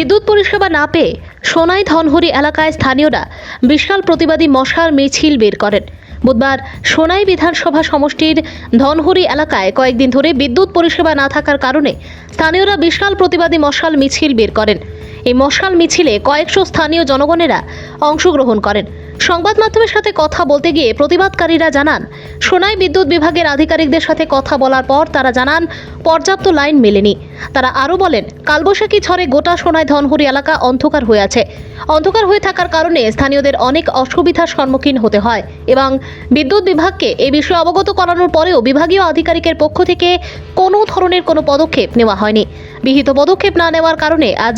বিদ্যুৎ পরিষেবা না পেয়ে সোনাই ধনহরি এলাকায় স্থানীয়রা বিশাল প্রতিবাদী মশাল মিছিল বের করেন। বুধবার সোনাই বিধানসভা সমষ্টির ধনহরি এলাকায় কয়েকদিন ধরে বিদ্যুৎ পরিষেবা না থাকার কারণে স্থানীয়রা বিশাল প্রতিবাদী মশাল মিছিল বের করেন। এই মশাল মিছিলে কয়েকশো স্থানীয় জনগণেরা অংশগ্রহণ করেন। সংবাদ মাধ্যমের সাথে কথা বলতে গিয়ে প্রতিবাদকারীরা জানান, সোনাই বিদ্যুৎ বিভাগের আধিকারিকদের সাথে কথা বলার পর তারা জানান, পর্যাপ্ত লাইন মেলেনি। তারা আরও বলেন, কালবৈশাখী ঝড়ে গোটা সোনাই ধনহরি এলাকা অন্ধকার হয়ে আছে। অন্ধকার হয়ে থাকার কারণে স্থানীয়দের অনেক অসুবিধার সম্মুখীন হতে হয় এবং বিদ্যুৎ বিভাগকে এ বিষয়ে অবগত করানোর পরেও বিভাগীয় আধিকারিকের পক্ষ থেকে কোনো ধরনের কোনো পদক্ষেপ নেওয়া হয়নি। বিহিত পদক্ষেপ না নেওয়ার কারণে আজ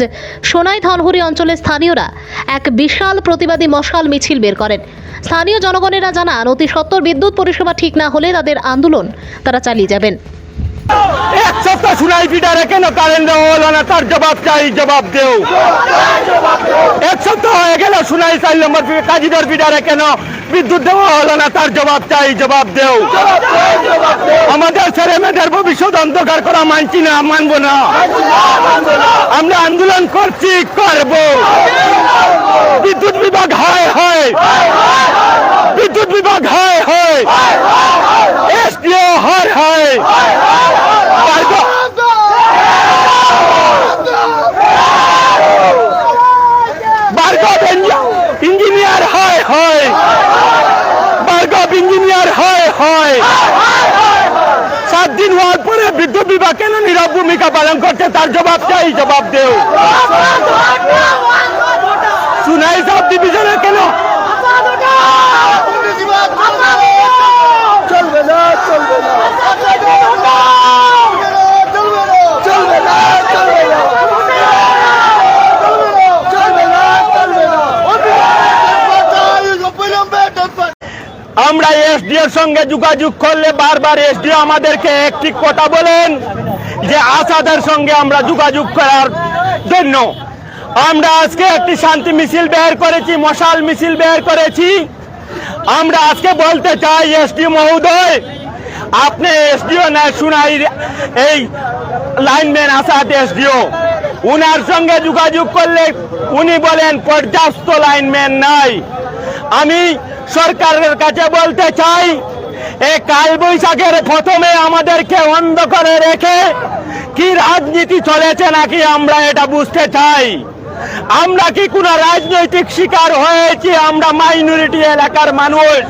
সোনাই ধনহরি অঞ্চলের স্থানীয়রা এক বিশাল প্রতিবাদী মশাল মিছিল বের করেন। স্থানীয় জনগণেরা জানান, অতি সত্বর বিদ্যুৎ পরিষেবা ঠিক না হলে তাদের আন্দোলন তারা চালিয়ে যাবেন। সপ্তাহ শুনাই পিটারে কেন কারেন্ট দেওয়া না, তার জবাব চাই, জবাব দেও। এক সপ্তাহ হয়ে গেল, শুনাই চার নম্বর কাজীদের পিটারে কেন বিদ্যুৎ দেওয়া হলো না, তার জবাব চাই, জবাব দেও। আমাদের ছেলে মেয়েদের ভবিষ্যৎ অন্ধকার করা মানছি না, মানবো না। আমরা আন্দোলন করছি, করব। বিদ্যুৎ বিভাগ, হয় হয়। বিদ্যুৎ বিভাগ, হয় হয়। এসডিও, হয় হয় ভার্গব- ভার্গব ইঞ্জি- ইঞ্জিনিয়ার হয় হয় ভার্গব ইঞ্জিনিয়ার হয় হয়। সাত দিন হওয়ার পরে বিদ্যুৎ বিভাগ কেন নীরব ভূমিকা পালন করছে? তার জবাব চাই জবাব দেও। সুনাই সাব ডিভিশনে কেন চলবে না চলবে না চলবে না চলবে না চলবে না চলবে না আমরা এসডিওর সঙ্গে যোগাযোগ করলে বারবার এসডিও আমাদেরকে একটি কথা বলেন যে আসাদের সঙ্গে আমরা যোগাযোগ করার জন্য। আমরা আজকে একটি শান্তি মিছিল বের করেছি, মশাল মিছিল বের করেছি। আমরা আজকে বলতে চাই এসডিও মহোদয়, আপনি এসডিও না শুনাই এই লাইনম্যান আসাদ এসডিও, উনার সঙ্গে যোগাযোগ করলে উনি বলেন, পর্যাপ্ত লাইনম্যান নাই। আমি সরকারের কাছে বলতে চাই এই কালবৈশাখের প্রথমে আমাদেরকে অন্ধ করে রেখে কি রাজনীতি চলেছে নাকি আমরা এটা বুঝতে চাই। আমরা কি কোনো রাজনৈতিক শিকার হয়েছি? আমরা মাইনরিটি এলাকার মানুষ।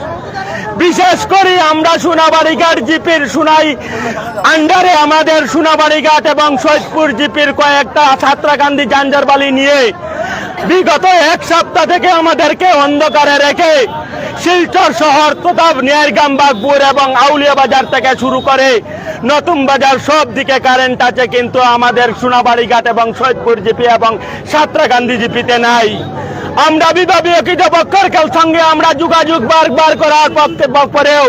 বিশেষ করে আমরা সোনাবাড়িঘাট জিপির সুনাই আন্ডারে আমাদের সোনাবাড়িঘাট এবং সৈয়দপুর জিপির কয়েকটা ছাত্রাকান্দি জাঞ্জারবালি নিয়ে বিগত এক সপ্তাহ থেকে আমাদেরকে অন্ধকারে রেখে শিলচর শহর তথা নিয়ারগাম বাগপুর এবং আউলিয়া বাজার থেকে শুরু করে নতুন বাজার সব দিকে কারেন্ট আছে, কিন্তু আমাদের সোনাবাড়িঘাট এবং সৈয়দপুর জিপি এবং সাতরাকান্দি জিপিতে নাই। আমরা বিভাগীয় কৃতপক্ষের সঙ্গে আমরা যোগাযোগ বারবার করার পক্ষে পরেও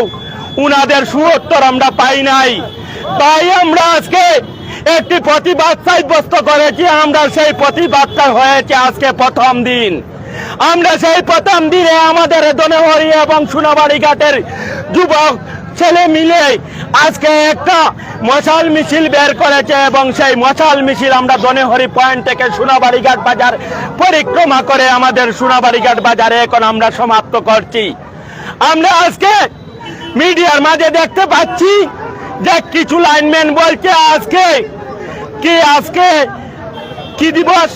উনাদের সুউত্তর আমরা পাই নাই। তাই আমরা আজকে একটি প্রতিবাদ সাব্যস্ত করেছি, আমরা সেই প্রতিবাদটা হয়েছে আজকে প্রথম দিন। আমরা সেই প্রথম দিনে আমাদের দনেহরি এবং সোনাবাড়ি ঘাটের যুবক ছেলে মিলে আজকে একটা মশাল মিছিল বের করেছে এবং সেই মশাল মিছিল আমরা দনেহরি পয়েন্ট থেকে সোনাবাড়িঘাট বাজার পরিক্রমা করে আমাদের সোনাবাড়িঘাট বাজারে এখন আমরা সমাপ্ত করছি। আমরা আজকে মিডিয়ার মাঝে দেখতে পাচ্ছি যে কিছু লাইনম্যান বলছে আজকে, কি আজকে, কি দিবস?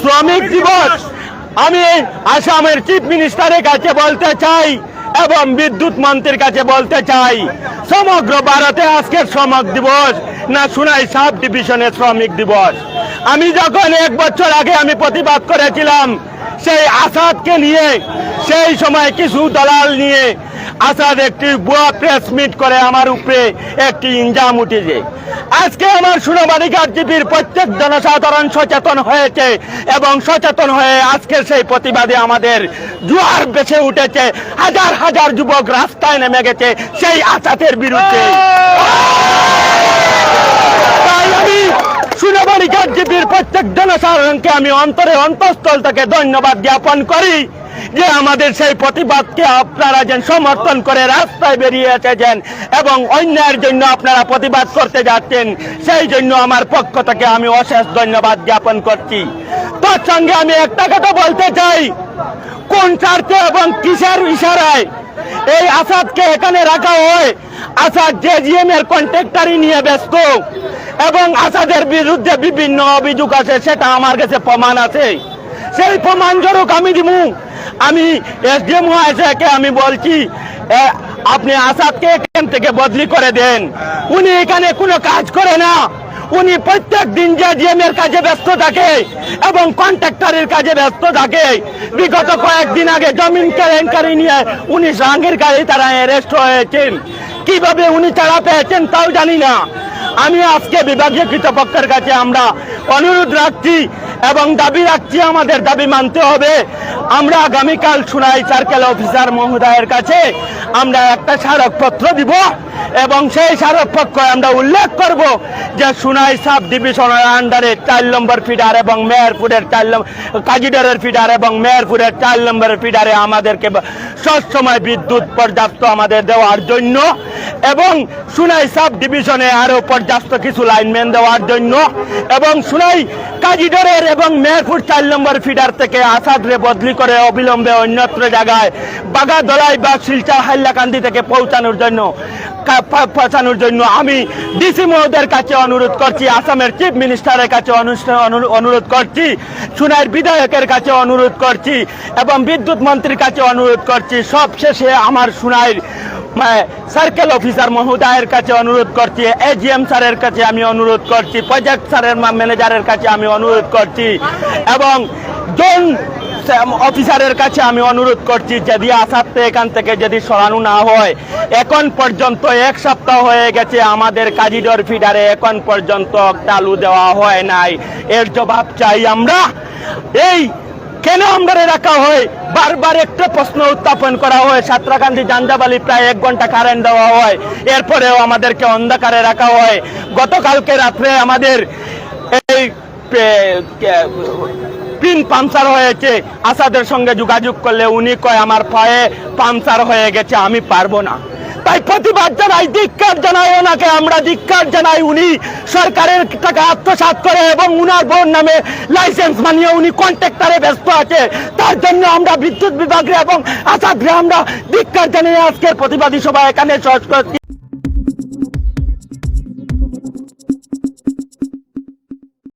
শ্রমিক দিবস। আমি আসামের চিফ মিনিস্টারের কাছে বলতে চাই এবং বিদ্যুৎ মন্ত্রীর কাছে বলতে চাই, সমগ্র ভারতে আজকের শ্রমিক দিবস, না শুনাই সাব ডিভিশনের শ্রমিক দিবস। আমি যখন এক বছর আগে আমি প্রতিবাদ করেছিলাম, সেই আসাদকে নিয়ে, সেই সময় কিছু দলাল নিয়ে আসাদ একটি বুয়া প্রেস মিট করে আমার উপরে একটি ইঞ্জাম উঠেছে। আজকে আমার সুনাবাড়িঘাট জিপির প্রত্যেক জনসাধারণ সচেতন হয়েছে এবং সচেতন হয়ে আজকে সেই প্রতিবাদে আমাদের জোয়ার বেছে উঠেছে। হাজার হাজার যুবক রাস্তায় নেমে গেছে সেই আসাদের বিরুদ্ধে। সুনাবাড়িঘাট জিপির প্রত্যেক জনসাধারণকে আমি অন্তরে অন্তঃস্থল থেকে ধন্যবাদ জ্ঞাপন করি। যে আমাদের সেই প্রতিবাদকে আপনারা যেন সমর্থন করে রাস্তায় বেরিয়ে এসেছেন এবং অন্যায়ের জন্য আপনারা প্রতিবাদ করতে যাচ্ছেন, সেই জন্য আমার পক্ষ থেকে আমি অশেষ ধন্যবাদ জ্ঞাপন করছি। তার সঙ্গে আমি একটা কথা বলতে চাই, কোন স্বার্থে এবং কিসের ইশারায় এই আসাদকে এখানে রাখা হয়? আসাদ জেজিএম এর কন্ট্রাক্টারই নিয়ে ব্যস্ত এবং আসাদের বিরুদ্ধে বিভিন্ন অভিযোগ আছে, সেটা আমার কাছে প্রমাণ আছে। সেই প্রমাণ স্বরূপ আমি দিব আমি এসডিএম এসে আমি বলছি আপনি আসাদকে এখান থেকে বদলি করে দেন। উনি এখানে কোনো কাজ করে না। উনি প্রত্যেক দিন যে জিএম এর কাজে ব্যস্ত থাকে এবং কন্ট্রাক্টরের কাজে ব্যস্ত থাকে, বিগত কয়েকদিন আগে জমিন কেলেঙ্কারি নিয়ে উনি জাহাঙ্গীর গাড়ি তারা অ্যারেস্ট হয়েছেন। কীভাবে উনি ছাড়া পেয়েছেন তাও জানি না। আমি আজকে বিভাগীয় কৃতপক্ষের কাছে আমরা অনুরোধ রাখছি এবং দাবি রাখছি, আমাদের দাবি মানতে হবে। আমরা আগামীকাল সুনাই সার্কেল অফিসার মহোদয়ের কাছে আমরা একটা স্মারকপত্র দিব এবং সেই স্মারকপত্র আমরা উল্লেখ করব যে সুনাই সাব ডিভিশনের আন্ডারে চার নম্বর ফিডার এবং মেয়রপুরের চার নম্বর কাজিডারের ফিডার এবং মেয়রপুরের চার নম্বরের ফিডারে আমাদেরকে সবসময় বিদ্যুৎ পর্যাপ্ত আমাদের দেওয়ার জন্য এবং সুনাই সাব ডিভিশনে আরও পর্যাপ্ত কিছু লাইনম্যান দেওয়ার জন্য এবং সুনাই কাজিডরের এবং মেহেরপুর চার নম্বর ফিডার থেকে আসাদরে বদলি করে অবিলম্বে অন্যত্র জায়গায় বাগাদলাই বা শিলচর হাইলাকান্দি থেকে পৌঁছানোর জন্য পৌঁছানোর জন্য আমি ডিসি মহোদয়ের কাছে অনুরোধ করছি, আসামের চিফ মিনিস্টারের কাছে অনুরোধ করছি, সুনাইয়ের বিধায়কের কাছে অনুরোধ করছি এবং বিদ্যুৎ মন্ত্রীর কাছে অনুরোধ করছি সব শেষে আমার সুনাইয়ের সার্কেল অফিসার মহোদয়ের কাছে অনুরোধ করছি এজিএম স্যারের কাছে আমি অনুরোধ করছি প্রজেক্ট স্যারের ম্যানেজারের কাছে আমি অনুরোধ করছি এবং জন অফিসারের কাছে আমি অনুরোধ করছি যদি আসাতে এখান থেকে যদি সরানো না হয়, এখন পর্যন্ত এক সপ্তাহ হয়ে গেছে আমাদের কাজিডর ফিডারে এখন পর্যন্ত চালু দেওয়া হয় নাই। এর জবাব চাই আমরা। এই কেন আমরা রাখা হয়? বারবার একটা প্রশ্ন উত্থাপন করা হয়। সাঁতরাকান্দি জাঞ্জাবালি প্রায় এক ঘণ্টা কারেন্ট দেওয়া হয়। এরপরেও আমাদেরকে অন্ধকারে রাখা হয়। গতকালকে রাত্রে আমাদের এই পিন পাংচার হয়েছে। আসাদের সঙ্গে যোগাযোগ করলে উনি কয়, আমার পায়ে পাংচার হয়ে গেছে, আমি পারব না। তাই প্রতিবাদ জানাই, ধিক্কার জানাই ওনাকে, আমরা ধিক্কার জানাই উনি সরকারের টাকা আত্মসাত করে এবং উনার বোন নামে লাইসেন্স মানিয়ে উনি কন্ট্রাক্টারে ব্যস্ত আছে। তার জন্য আমরা বিদ্যুৎ বিভাগে এবং আসাদরে আমরা ধিক্কার জানিয়ে আজকের প্রতিবাদী সভা এখানে সহজ করছি।